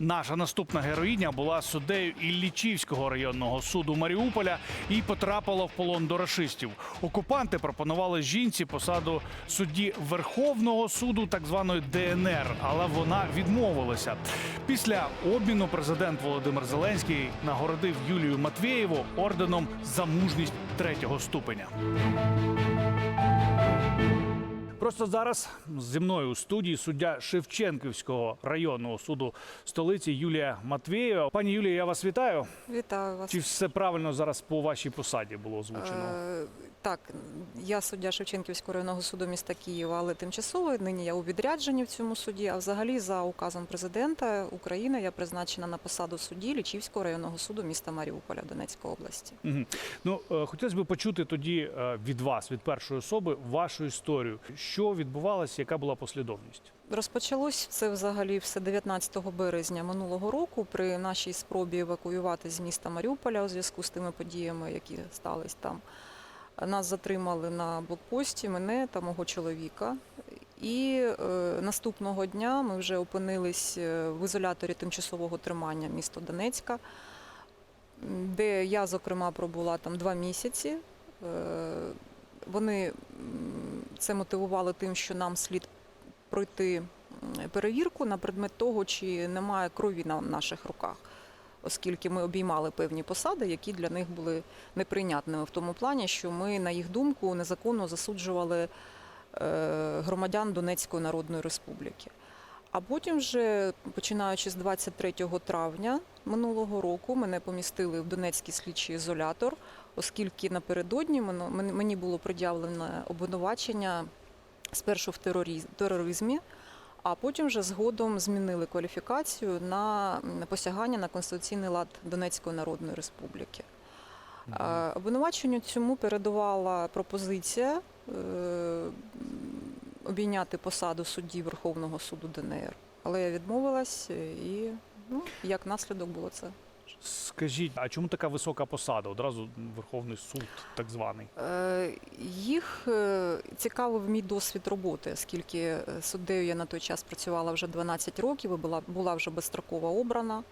Наша наступна героїня була суддею Іллічівського районного суду Маріуполя і потрапила в полон до рашистів. Окупанти пропонували жінці посаду судді Верховного суду, так званої ДНР, але вона відмовилася. Після обміну президент Володимир Зеленський нагородив Юлію Матвєєву орденом за мужність третього ступеня. Просто зараз зі мною у студії суддя Шевченківського районного суду столиці Юлія Матвієва. Пані Юлія, я вас вітаю. Вітаю вас. Чи все правильно зараз по вашій посаді було озвучено? Е, так, я суддя Шевченківського районного суду міста Києва, але тимчасово нині я у відрядженні в цьому суді. А взагалі, за указом президента України, я призначена на посаду судді Лічівського районного суду міста Маріуполя Донецької області. Мгм. Ну е, хотілося б почути тоді е, від вас, від першої особи, вашу історію. Що відбувалося, яка була послідовність? Розпочалось це взагалі все 19 березня минулого року при нашій спробі евакуювати з міста Маріуполя у зв'язку з тими подіями, які стались там. Нас затримали на блокпості, мене та мого чоловіка. І е, наступного дня ми вже опинились е, в ізоляторі тимчасового тримання міста Донецька, де я, зокрема, пробула там два місяці. Е, вони це мотивували тим, що нам слід пройти перевірку на предмет того, чи немає крові на наших руках, оскільки ми обіймали певні посади, які для них були неприйнятними в тому плані, що ми, на їх думку, незаконно засуджували е, громадян Донецької Народної Республіки. А потім, вже починаючи з 23 травня минулого року, мене помістили в Донецький слідчий ізолятор, оскільки напередодні мені було пред'явлено обвинувачення спершу в тероризмі, а потім вже згодом змінили кваліфікацію на посягання на конституційний лад Донецької Народної Республіки. Е, Обвинуваченню цьому передувала пропозиція е, обійняти посаду судді Верховного суду ДНР. Але я відмовилась е, і ну, як наслідок було це. Скажіть, а чому така висока посада? Одразу Верховний суд, так званий. Е, Їх е, цікавив мій досвід роботи, оскільки е, суддею я на той час працювала вже 12 років і була, була вже безстроково обрана.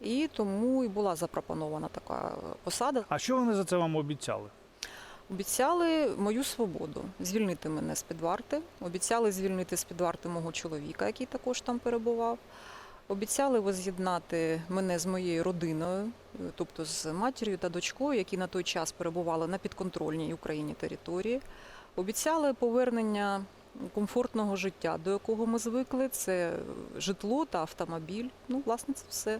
І тому і була запропонована така посада. А що вони за це вам обіцяли? Обіцяли мою свободу, звільнити мене з-під варти. Обіцяли звільнити з-під варти мого чоловіка, який також там перебував. Обіцяли воз'єднати мене з моєю родиною, тобто з матір'ю та дочкою, які на той час перебували на підконтрольній Україні території. Обіцяли повернення комфортного життя, до якого ми звикли. Це житло та автомобіль. Ну, власне, це все.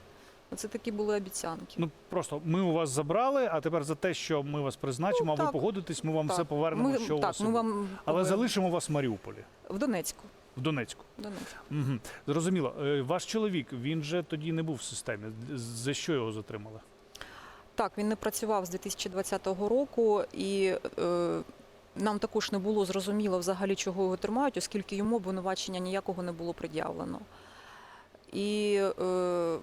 Оце такі були обіцянки. Ну просто ми у вас забрали, а тепер за те, що ми вас призначимо, Ну, а ви погодитесь, ми вам Так. все повернемо, ми, що у вас ми вам Але повернемо. залишимо вас в Маріуполі, в Донецьку. В Донецьку. Донецьку. Угу. Зрозуміло. Е, Ваш чоловік він же тоді не був в системі. За що його затримали? Так, він не працював з 2020 року, і е, нам також не було зрозуміло взагалі, чого його тримають, оскільки йому обвинувачення ніякого не було пред'явлено. І е,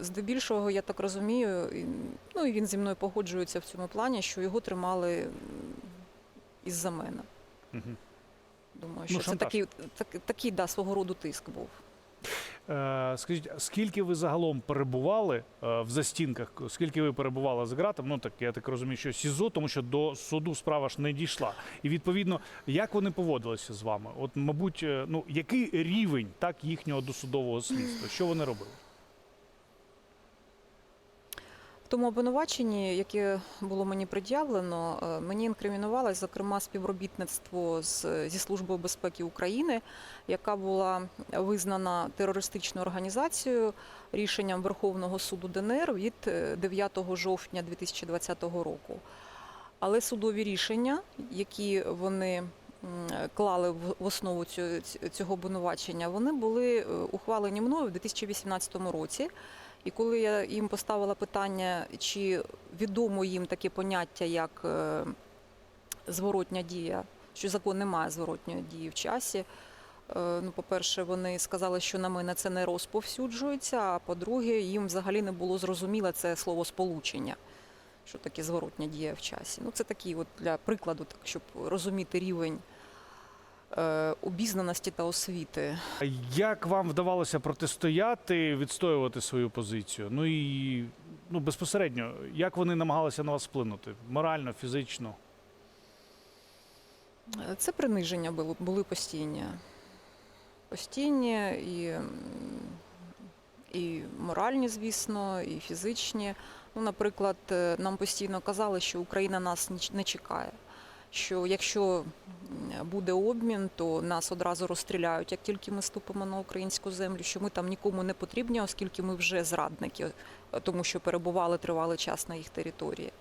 здебільшого, я так розумію, і, ну і він зі мною погоджується в цьому плані, що його тримали із-за мене. Думаю, Ну, що це такий, так, такий да, свого роду тиск був. Е, скажіть, скільки ви загалом перебували е, в застінках? Скільки ви перебували за ґратами? Ну так я так розумію, що СІЗО, тому що до суду справа ж не дійшла. І відповідно, як вони поводилися з вами? От, мабуть, е, ну який рівень так їхнього досудового слідства? Що вони робили? В тому обвинуваченні, яке було мені пред'явлено, е, мені інкримінувалось, зокрема, співробітництво з, зі Службою безпеки України, яка була визнана терористичною організацією рішенням Верховного суду ДНР від е, 9 жовтня 2020 року. Але судові рішення, які вони клали в основу цього, цього обвинувачення, вони були е, ухвалені мною в 2018 році. І коли я їм поставила питання, чи відомо їм таке поняття, як е, зворотня дія, що закон не має зворотньої дії в часі. е, Ну, по-перше, вони сказали, що на мене це не розповсюджується. А по-друге, їм взагалі не було зрозуміле це слово сполучення, що таке зворотня дія в часі. Ну, це такий, от для прикладу, так щоб розуміти рівень обізнаності та освіти. Як вам вдавалося протистояти, відстоювати свою позицію? Ну і ну, безпосередньо, як вони намагалися на вас вплинути? Морально, фізично? Е, Це приниження було, були постійні. Постійні і, і моральні, звісно, і фізичні. Ну, наприклад, е, нам постійно казали, що Україна нас не чекає. Що якщо буде обмін, то нас одразу розстріляють, як тільки ми ступимо на українську землю, що ми там нікому не потрібні, оскільки ми вже зрадники, е, тому що перебували тривалий час на їх території.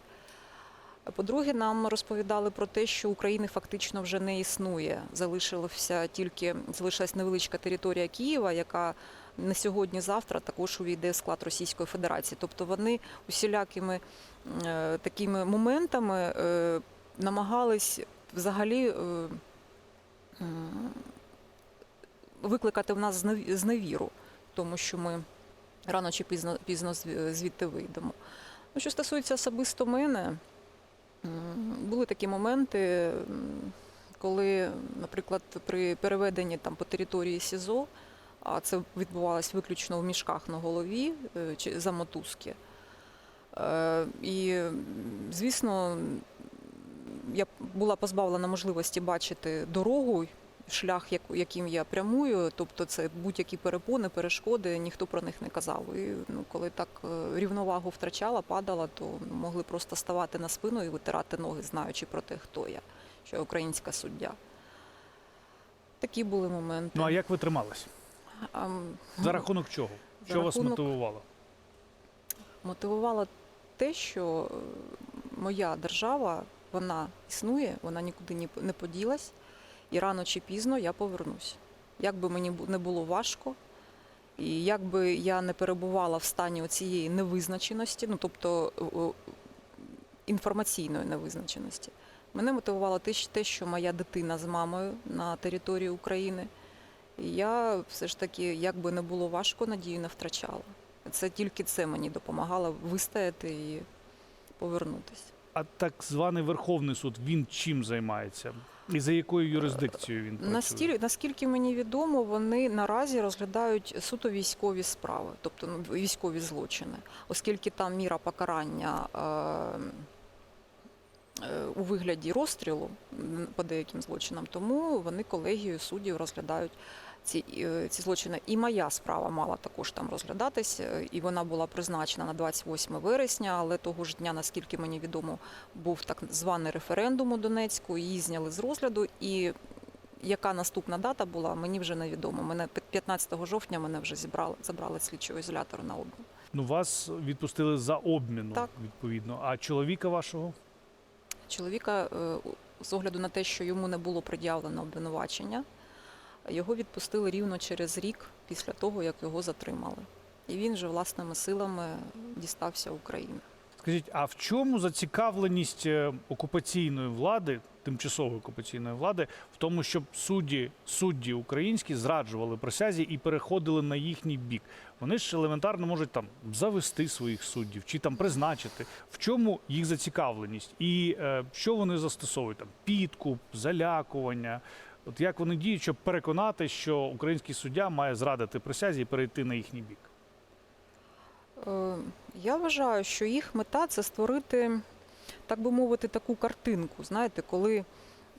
По-друге, нам розповідали про те, що України фактично вже не існує. Залишилося тільки залишилась невеличка територія Києва, яка не сьогодні-завтра також увійде в склад Російської Федерації. Тобто вони усілякими е, такими моментами е, намагались взагалі е, викликати в нас зневіру, тому що ми рано чи пізно, пізно звідти вийдемо. Що стосується особисто мене, Були такі моменти, коли, наприклад, при переведенні там по території СІЗО, а це відбувалось виключно в мішках на голові е, чи за мотузки. Е, І, звісно, я була позбавлена можливості бачити дорогу, шлях, яким я прямую, тобто це будь-які перепони, перешкоди, ніхто про них не казав. І ну, коли так е, рівновагу втрачала, падала, то могли просто ставати на спину і витирати ноги, знаючи про те, хто я, що я українська суддя. Такі були моменти. Ну а як ви тримались? А, За рахунок чого? За Що вас мотивувало? мотивувало те, що моя держава вона існує, вона нікуди ні- не поділась, і рано чи пізно я повернусь. Як би мені не було важко, і як би я не перебувала в стані цієї невизначеності, ну тобто інформаційної невизначеності, мене мотивувало те, що моя дитина з мамою на території України. І я все ж таки, як би не було важко, надію не втрачала. Це тільки це мені допомагало вистояти і повернутися. А так званий Верховний суд він чим займається? І за якою юрисдикцією він працює? Настіль, наскільки мені відомо, вони наразі розглядають суто військові справи, тобто ну, військові злочини, оскільки там міра покарання е, е, у вигляді розстрілу по деяким злочинам, тому вони колегією суддів розглядають ці, ці злочини. І моя справа мала також там розглядатись, е, і вона була призначена на 28 вересня, але того ж дня, наскільки мені відомо, був так званий референдум у Донецьку, її зняли з розгляду. І яка наступна дата була, мені вже невідомо. Мене 15 жовтня мене вже зібрали, забрали слідчого ізолятора на обмін. Ну вас відпустили за обміну, Так. відповідно. А чоловіка вашого? Чоловіка, е, з огляду на те, що йому не було пред'явлено обвинувачення, його відпустили рівно через рік після того, як його затримали. І він вже власними силами дістався України. Скажіть, а в чому зацікавленість е, окупаційної влади, тимчасової окупаційної влади, в тому, щоб судді, судді українські зраджували присязі і переходили на їхній бік? Вони ж елементарно можуть там завести своїх суддів чи там призначити. В чому їх зацікавленість? І е, що вони застосовують? Там підкуп, залякування. От як вони діють, щоб переконати, що український суддя має зрадити присязі і перейти на їхній бік? Е, Я вважаю, що їх мета це створити, так би мовити, таку картинку. Знаєте, коли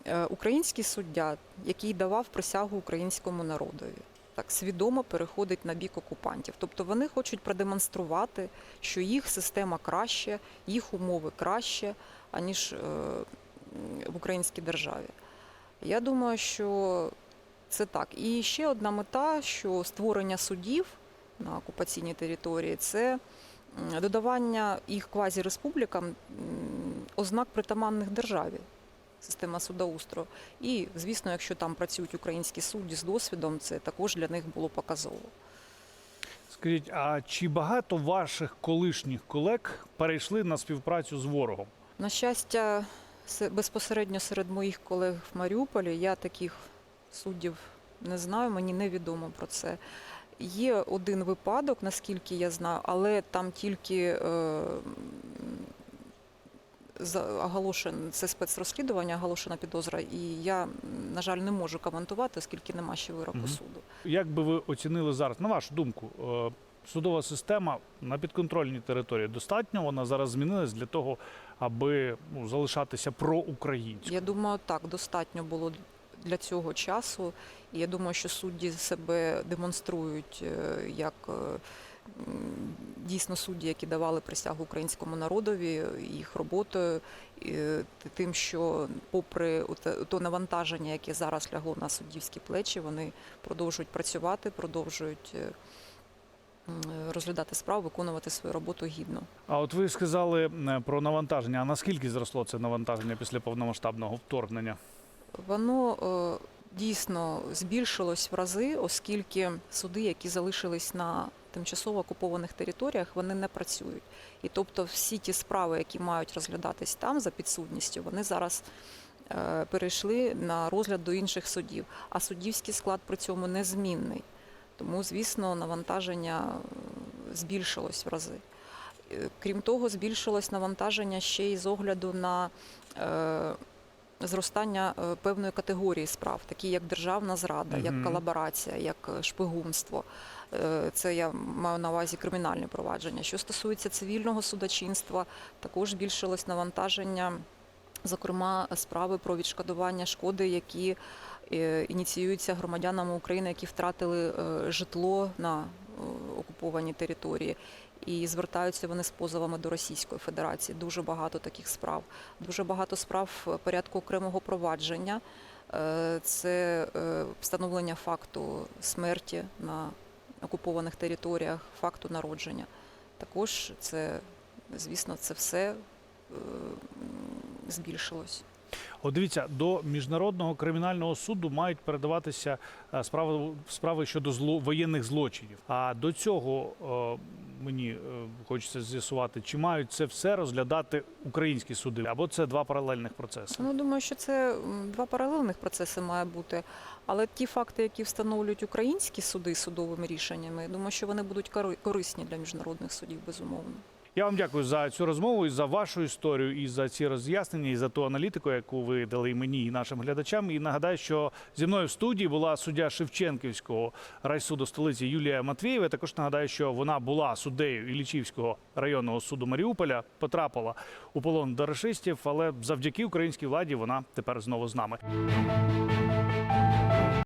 е, український суддя, який давав присягу українському народові, так свідомо переходить на бік окупантів. Тобто вони хочуть продемонструвати, що їх система краще, їх умови краще, аніж е, в українській державі. Я думаю, що це так. І ще одна мета, що створення судів на окупаційній території це додавання їх квазіреспублікам ознак притаманних державі. Система судоустрою. І, звісно, якщо там працюють українські судді з досвідом, це також для них було показово. Скажіть, а чи багато ваших колишніх колег перейшли на співпрацю з ворогом? На щастя, безпосередньо серед моїх колег в Маріуполі я таких суддів не знаю, мені невідомо про це. Є один випадок, наскільки я знаю, але там тільки е, м, за- оголошен це спецрозслідування, оголошена підозра, і я, на жаль, не можу коментувати, оскільки нема ще вироку Мгм. суду. Як би ви оцінили зараз, на вашу думку, е, судова система на підконтрольній території достатньо вона зараз змінилась для того, аби ну, залишатися проукраїнською? Я думаю, так достатньо було для цього часу. Я думаю, що судді себе демонструють е, як е, дійсно судді, які давали присягу українському народові, їх роботою, і, е, тим, що попри то навантаження, яке зараз лягло на суддівські плечі, вони продовжують працювати, продовжують розглядати справу, виконувати свою роботу гідно. А от ви сказали про навантаження. А наскільки зросло це навантаження після повномасштабного вторгнення? Воно е, дійсно збільшилось в рази, оскільки суди, які залишились на тимчасово окупованих територіях, вони не працюють. І тобто всі ті справи, які мають розглядатись там за підсудністю, вони зараз е, перейшли на розгляд до інших судів. А суддівський склад при цьому незмінний. Тому, звісно, навантаження е, збільшилось в рази. Е, Крім того, збільшилось навантаження ще й з огляду на е, зростання певної категорії справ, такі як державна зрада, Мгм. як колаборація, як шпигунство. Це я маю на увазі кримінальне провадження. Що стосується цивільного судочинства, також збільшилось навантаження, зокрема, справи про відшкодування шкоди, які е, ініціюються громадянами України, які втратили е, житло на е, окупованій території. І звертаються вони з позовами до Російської Федерації. Дуже багато таких справ. Дуже багато справ порядку окремого провадження. Це встановлення факту смерті на окупованих територіях, факту народження. Також це, звісно, це все збільшилось. От дивіться, до міжнародного кримінального суду мають передаватися е, справи справи щодо зло воєнних злочинів. А до цього е, мені е, хочеться з'ясувати, чи мають це все розглядати українські суди, або це два паралельних процеси. Ну, думаю, що це два паралельних процеси має бути. Але ті факти, які встановлюють українські суди судовими рішеннями, думаю, що вони будуть кори- корисні для міжнародних судів, безумовно. Я вам дякую за цю розмову і за вашу історію, і за ці роз'яснення, і за ту аналітику, яку ви дали мені і нашим глядачам. І нагадаю, що зі мною в студії була суддя Шевченківського райсуду столиці Юлія Матвієва. Також нагадаю, що вона була суддею Іллічівського районного суду Маріуполя, потрапила у полон до рашистів, але завдяки українській владі вона тепер знову з нами.